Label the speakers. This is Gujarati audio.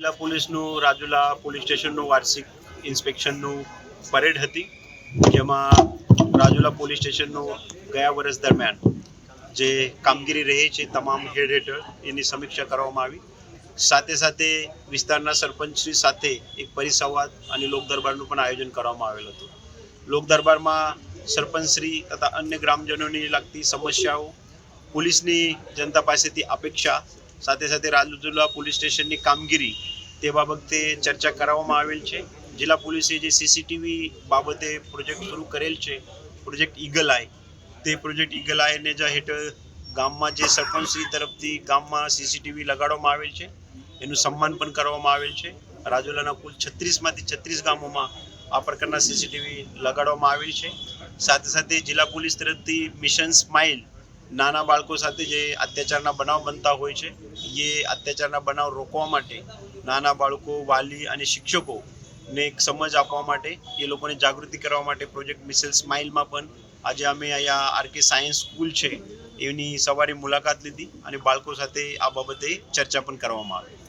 Speaker 1: જિલ્લા પોલીસનું, રાજુલા પોલીસ સ્ટેશનનું વાર્ષિક ઇન્સ્પેક્શનનું પરેડ હતી, જેમાં રાજુલા પોલીસ સ્ટેશનનું ગયા વર્ષ દરમિયાન જે કામગીરી રહી છે તમામ હેડ હેઠળ, એની સમીક્ષા કરવામાં આવી. સાથે સાથે વિસ્તારના સરપંચશ્રી સાથે એક પરિસંવાદ અને લોક દરબારનું પણ આયોજન કરવામાં આવેલ હતું. લોક દરબારમાં સરપંચશ્રી તથા અન્ય ગ્રામજનોની લાગતી સમસ્યાઓ, પોલીસની જનતા પાસેથી અપેક્ષા, સાથે સાથે રાજુલા પોલીસ સ્ટેશનની કામગીરી તે બાબતે ચર્ચા કરાવવામાં આવેલ છે. જિલ્લા પોલીસે જે સીસીટીવી બાબતે પ્રોજેક્ટ શરૂ કરેલ છે, પ્રોજેક્ટ ઈગલ આઈ, તે પ્રોજેક્ટ ઈગલ આઈને જ હેઠળ ગામમાં જે સરપંચશ્રી તરફથી ગામમાં સીસીટીવી લગાડવામાં આવેલ છે, એનું સન્માન પણ કરવામાં આવેલ છે. રાજુલાના કુલ છત્રીસમાંથી છત્રીસ ગામોમાં આ પ્રકારના સીસીટીવી લગાડવામાં આવેલ છે. સાથે સાથે જિલ્લા પોલીસ તરફથી મિશન સ્માઇલ નાના બાળકો સાથે જે અત્યાચારના બનાવ બનતા હોય છે એ અત્યાચારના બનાવ રોકવા માટે નાના બાળકો, વાલી અને શિક્ષકો ને એક સમજ આપવા માટે, એ લોકોને જાગૃતિ કરવા માટે પ્રોજેક્ટ મિસેલ સ્માઇલમાં પણ આજે અમે અહીંયા આરકે સાયન્સ સ્કૂલ છે, એની સવારે મુલાકાત લીધી અને બાળકો સાથે આ બાબતે ચર્ચા પણ કરવામાં આવી.